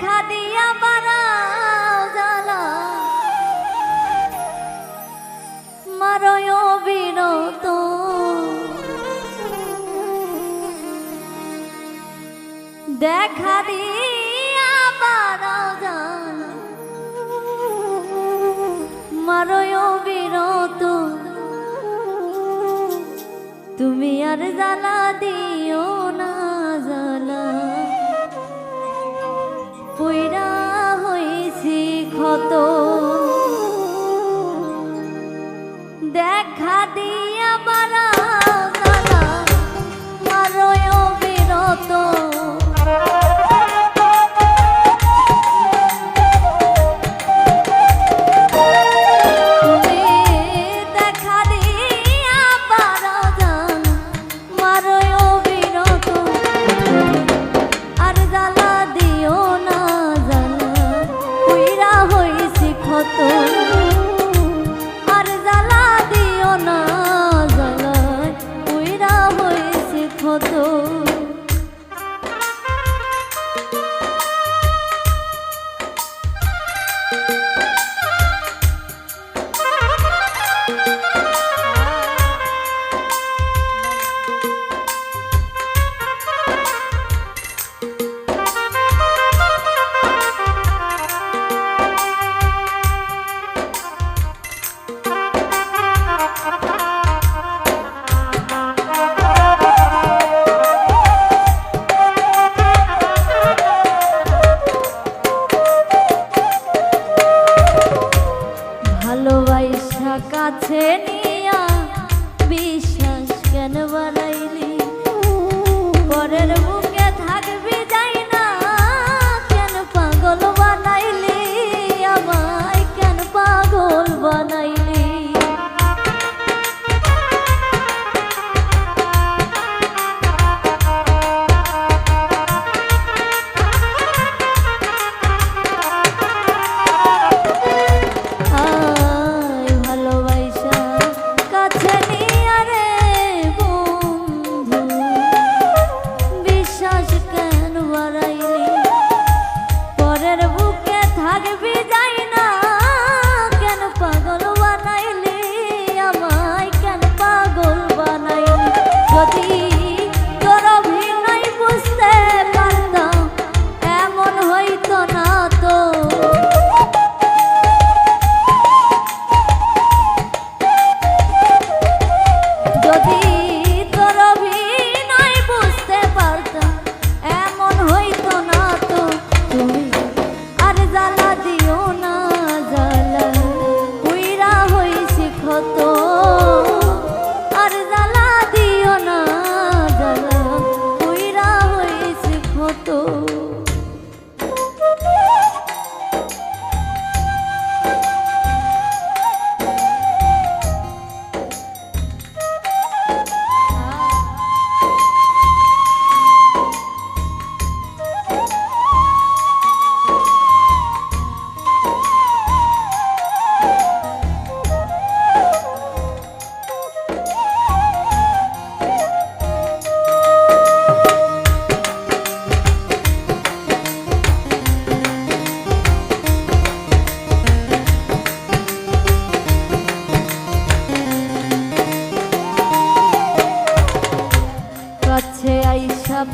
দেখা দিয়া বাড়াও জ্বালা। মারয় বিরত দেখা দিয়া বাড়াও জ্বালা। মারয় বিরত তুমি আর জ্বালা দিও না জ্বালা। কইরা হয়েছি ক্ষত। দেখা দিয়ে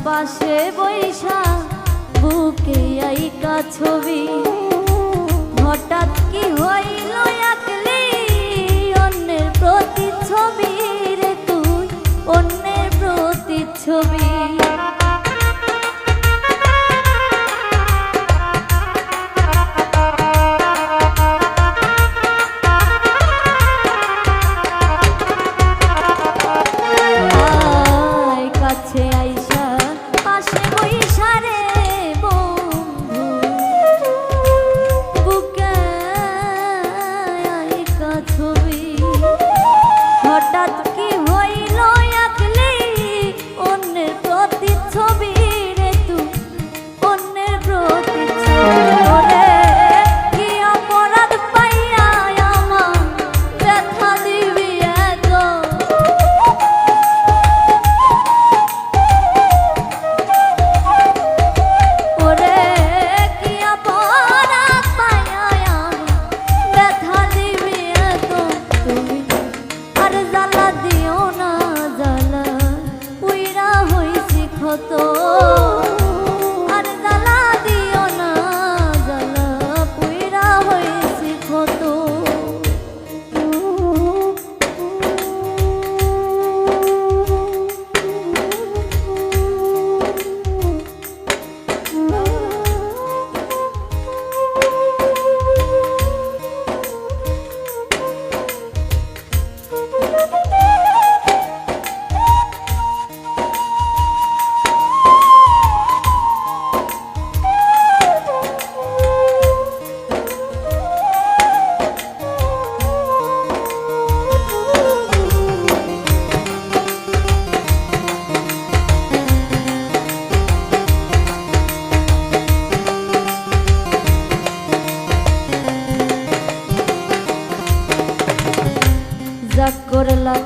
পাশে বৈশা বুকে আইকা ছবি। হঠাৎ কি হইল এক করলা তা